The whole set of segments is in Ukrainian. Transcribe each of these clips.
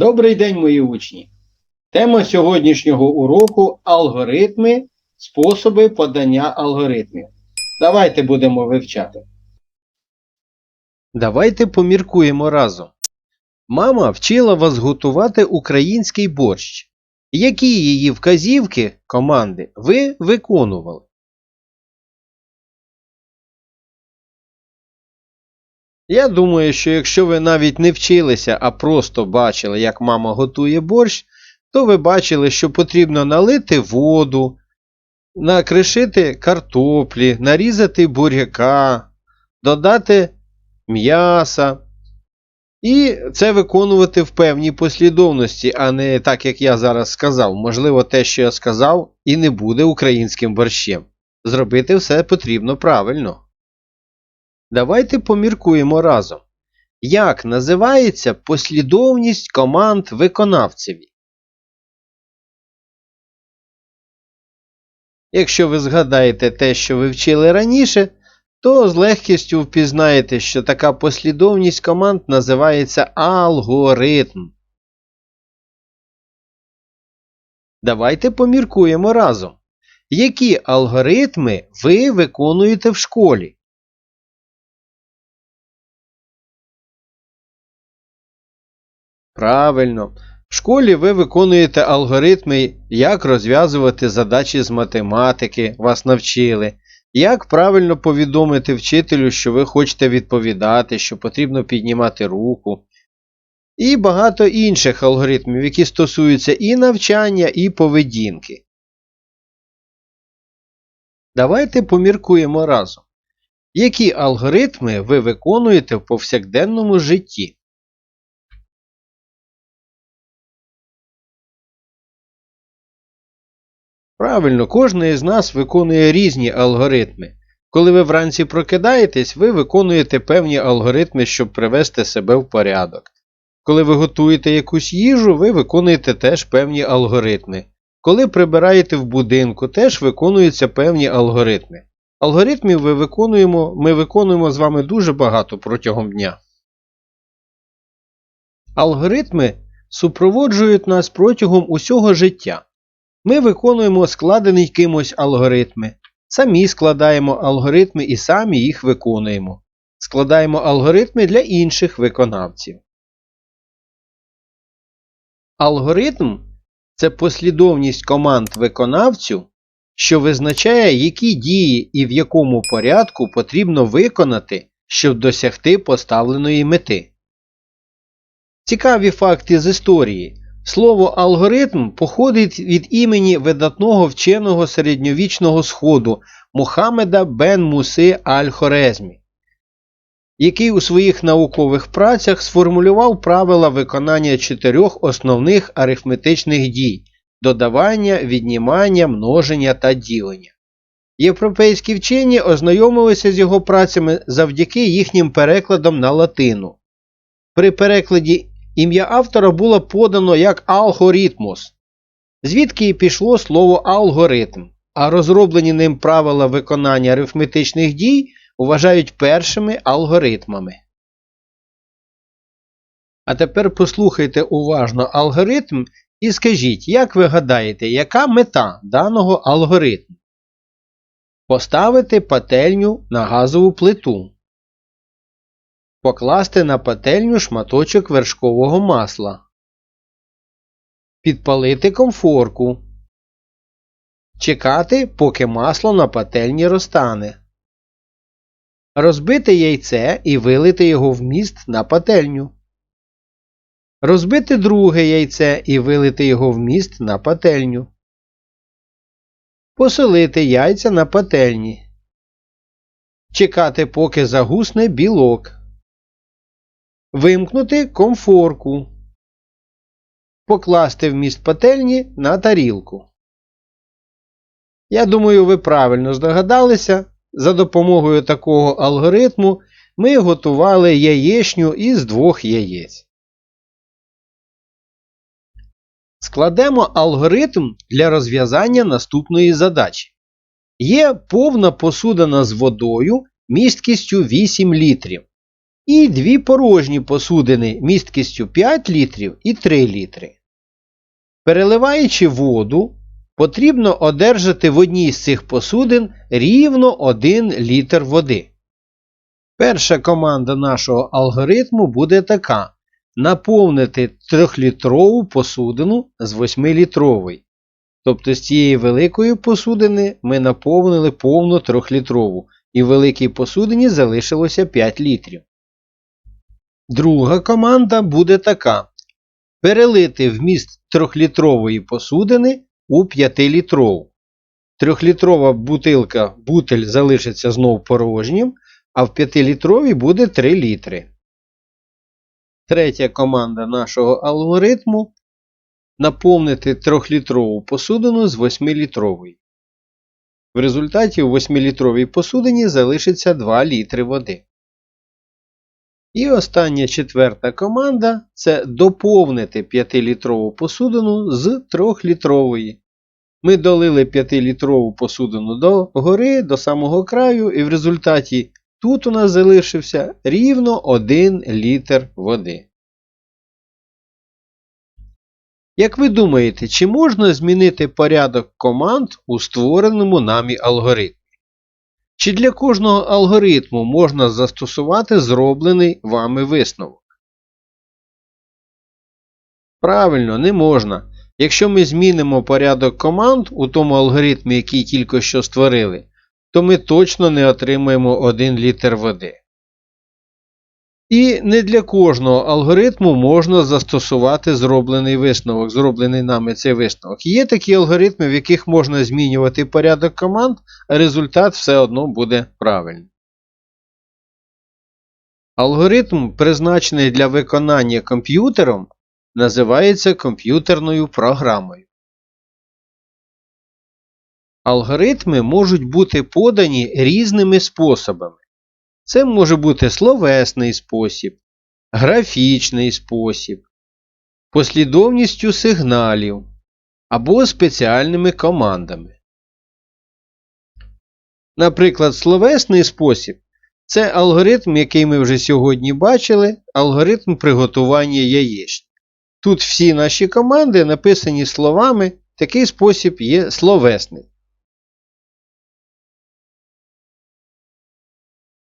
Добрий день, мої учні! Тема сьогоднішнього уроку алгоритми, способи подання алгоритмів. Давайте будемо вивчати. Давайте поміркуємо разом. Мама вчила вас готувати український борщ. Які її вказівки команди ви виконували? Я думаю, що якщо ви навіть не вчилися, а просто бачили, як мама готує борщ, то ви бачили, що потрібно налити воду, накришити картоплі, нарізати буряка, додати м'яса. І це виконувати в певній послідовності, а не так, як я зараз сказав. Можливо, те, що я сказав, і не буде українським борщем. Зробити все потрібно правильно. Давайте поміркуємо разом. Як називається послідовність команд виконавцеві? Якщо ви згадаєте те, що ви вчили раніше, то з легкістю впізнаєте, що така послідовність команд називається алгоритм. Давайте поміркуємо разом. Які алгоритми ви виконуєте в школі? Правильно. В школі ви виконуєте алгоритми, як розв'язувати задачі з математики, вас навчили, як правильно повідомити вчителю, що ви хочете відповідати, що потрібно піднімати руку. І багато інших алгоритмів, які стосуються і навчання, і поведінки. Давайте поміркуємо разом. Які алгоритми ви виконуєте в повсякденному житті? Правильно, кожен із нас виконує різні алгоритми. Коли ви вранці прокидаєтесь, ви виконуєте певні алгоритми, щоб привести себе в порядок. Коли ви готуєте якусь їжу, ви виконуєте теж певні алгоритми. Коли прибираєте в будинку, теж виконуються певні алгоритми. Алгоритмів ви виконуємо, ми виконуємо з вами дуже багато протягом дня. Алгоритми супроводжують нас протягом усього життя. Ми виконуємо складений кимось алгоритми, самі складаємо алгоритми і самі їх виконуємо. Складаємо алгоритми для інших виконавців. Алгоритм це послідовність команд виконавцю, що визначає, які дії і в якому порядку потрібно виконати, щоб досягти поставленої мети. Цікаві факти з історії. Слово алгоритм походить від імені видатного вченого середньовічного сходу Мухаммеда бен Муси Аль-Хорезмі, який у своїх наукових працях сформулював правила виконання чотирьох основних арифметичних дій додавання, віднімання, множення та ділення. Європейські вчені ознайомилися з його працями завдяки їхнім перекладам на латину. При перекладі Ім'я автора було подано як алгоритмос, звідки і пішло слово алгоритм, а розроблені ним правила виконання арифметичних дій вважають першими алгоритмами. А тепер послухайте уважно алгоритм і скажіть, як ви гадаєте, яка мета даного алгоритму? Поставити пательню на газову плиту. Покласти на пательню шматочок вершкового масла. Підпалити комфорку. Чекати, поки масло на пательні розтане. Розбити яйце і вилити його вміст на пательню. Розбити друге яйце і вилити його вміст на пательню. Посолити яйця на пательні. Чекати, поки загусне білок. Вимкнути комфорку. Покласти вміст пательні на тарілку. Я думаю, ви правильно здогадалися. За допомогою такого алгоритму ми готували яєчню із двох яєць. Складемо алгоритм для розв'язання наступної задачі. Є повна посудина з водою місткістю 8 літрів. І дві порожні посудини місткістю 5 літрів і 3 літри. Переливаючи воду, потрібно одержати в одній з цих посудин рівно 1 літр води. Перша команда нашого алгоритму буде така: наповнити 3-літрову посудину з 8-літрової. Тобто з цієї великої посудини ми наповнили повну 3-літрову, і в великій посудині залишилося 5 літрів. Друга команда буде така: перелити вміст 3-літрової посудини у 5-літрову. 3-літрова бутилка бутель залишиться знов порожнім, а в 5-літровій буде 3 літри. Третя команда нашого алгоритму наповнити 3-літрову посудину з 8-літрової. В результаті у 8-літровій посудині залишиться 2 літри води. І остання четверта команда це доповнити 5-літрову посудину з 3-літрової. Ми долили 5-літрову посудину до гори, до самого краю, і в результаті тут у нас залишився рівно 1 літр води. Як ви думаєте, чи можна змінити порядок команд у створеному нами алгоритмі? Чи для кожного алгоритму можна застосувати зроблений вами висновок? Правильно, не можна. Якщо ми змінимо порядок команд у тому алгоритмі, який тільки що створили, то ми точно не отримаємо 1 літр води. І не для кожного алгоритму можна застосувати зроблений висновок, зроблений нами цей висновок. Є такі алгоритми, в яких можна змінювати порядок команд, а результат все одно буде правильний. Алгоритм, призначений для виконання комп'ютером, називається комп'ютерною програмою. Алгоритми можуть бути подані різними способами. Це може бути словесний спосіб, графічний спосіб, послідовністю сигналів або спеціальними командами. Наприклад, словесний спосіб це алгоритм, який ми вже сьогодні бачили, алгоритм приготування яєчні. Тут всі наші команди написані словами, такий спосіб є словесний.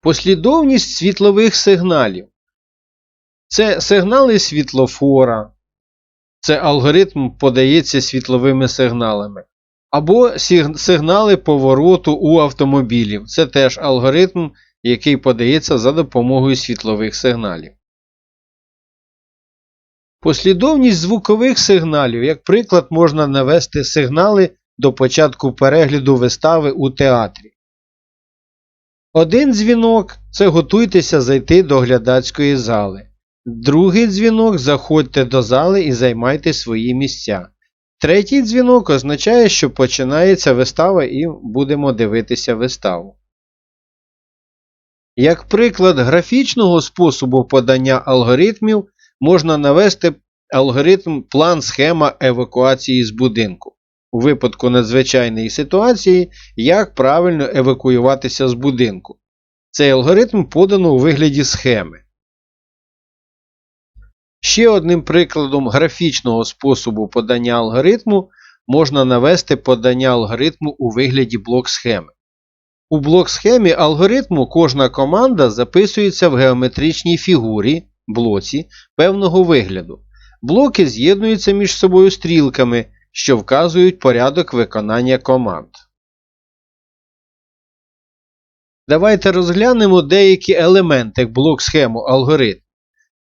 Послідовність світлових сигналів. Це сигнали світлофора. Це алгоритм подається світловими сигналами. Або сигнали повороту у автомобілів. Це теж алгоритм, який подається за допомогою світлових сигналів. Послідовність звукових сигналів, як приклад, можна навести сигнали до початку перегляду вистави у театрі. Один дзвінок це готуйтеся зайти до глядацької зали. Другий дзвінок заходьте до зали і займайте свої місця. Третій дзвінок означає, що починається вистава і будемо дивитися виставу. Як приклад графічного способу подання алгоритмів можна навести алгоритм план схема евакуації з будинку. У випадку надзвичайної ситуації, як правильно евакуюватися з будинку. Цей алгоритм подано у вигляді схеми. Ще одним прикладом графічного способу подання алгоритму можна навести подання алгоритму у вигляді блок-схеми. У блок-схемі алгоритму кожна команда записується в геометричній фігурі блоці певного вигляду. Блоки з'єднуються між собою стрілками, що вказують порядок виконання команд. Давайте розглянемо деякі елементи блок-схему алгоритму.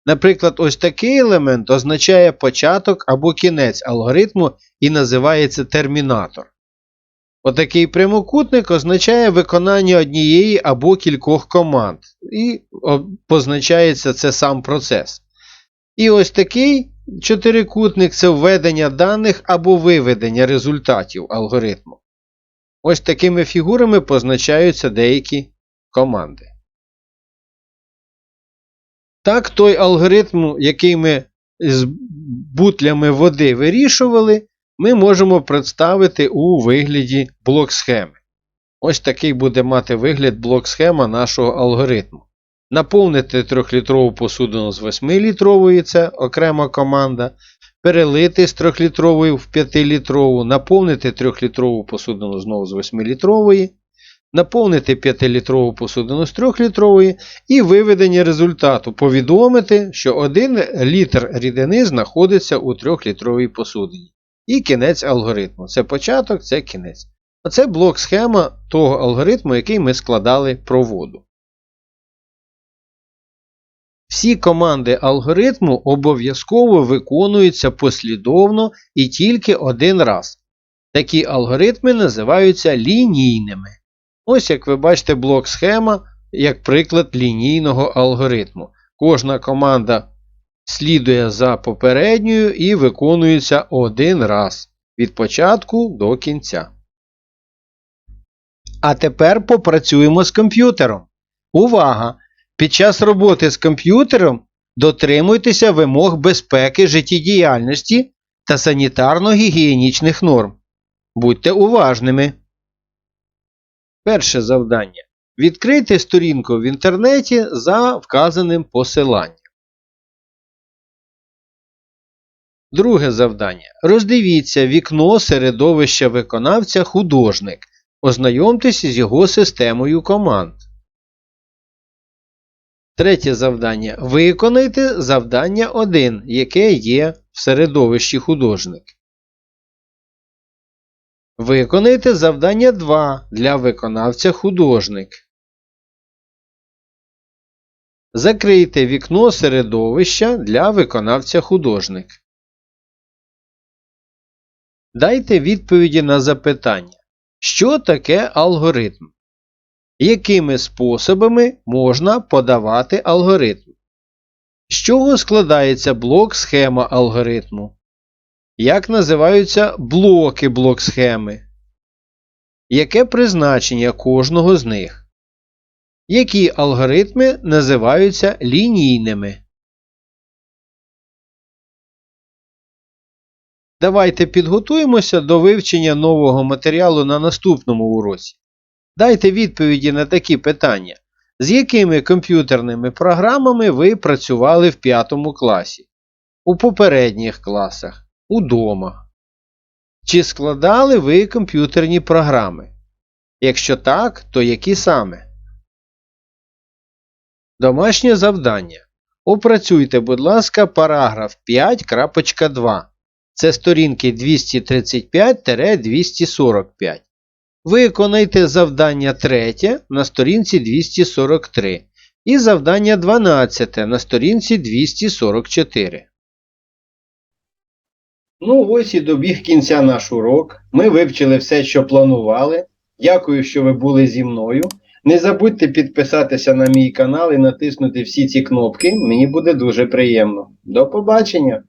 Наприклад, ось такий елемент означає початок або кінець алгоритму і називається термінатор. Отакий прямокутник означає виконання однієї або кількох команд, і позначається це сам процес. І ось такий чотирикутник це введення даних або виведення результатів алгоритму. Ось такими фігурами позначаються деякі команди. Так, той алгоритм, який ми з бутлями води вирішували, ми можемо представити у вигляді блок-схеми. Ось такий буде мати вигляд блок-схема нашого алгоритму. Наповнити 3-літрову посудину з 8-літрової, це окрема команда. Перелити з 3-літрової в 5-літрову, наповнити 3-літрову посудину знову з 8-літрової, наповнити 5-літрову посудину з 3-літрової і виведення результату повідомити, що 1 літр рідини знаходиться у 3-літровій посудині. І кінець алгоритму. Це початок, це кінець. Оце блок схема того алгоритму, який ми складали про воду. Всі команди алгоритму обов'язково виконуються послідовно і тільки один раз. Такі алгоритми називаються лінійними. Ось як ви бачите блок схема як приклад лінійного алгоритму. Кожна команда слідує за попередньою і виконується один раз від початку до кінця. А тепер попрацюємо з комп'ютером. Увага! Під час роботи з комп'ютером дотримуйтеся вимог безпеки життєдіяльності та санітарно-гігієнічних норм. Будьте уважними. Перше завдання. Відкрийте сторінку в інтернеті за вказаним посиланням. Друге завдання. Роздивіться вікно середовища виконавця художник. Ознайомтесь з його системою команд. Третє завдання. Виконайте завдання 1, яке є в середовищі художник. Виконайте завдання 2 для виконавця художник. Закрийте вікно середовища для виконавця художник. Дайте відповіді на запитання. Що таке алгоритм? Якими способами можна подавати алгоритм? З чого складається блок схема алгоритму? Як називаються блоки блок схеми? Яке призначення кожного з них? Які алгоритми називаються лінійними? Давайте підготуємося до вивчення нового матеріалу на наступному уроці. Дайте відповіді на такі питання. З якими комп'ютерними програмами ви працювали в 5 класі? У попередніх класах? Удома? Чи складали ви комп'ютерні програми? Якщо так, то які саме? Домашнє завдання. Опрацюйте, будь ласка, параграф 5.2. Це сторінки 235-245. Виконайте завдання 3 на сторінці 243 і завдання 12 на сторінці 244. Ну ось і добіг кінця наш урок. Ми вивчили все, що планували. Дякую, що ви були зі мною. Не забудьте підписатися на мій канал і натиснути всі ці кнопки. Мені буде дуже приємно. До побачення!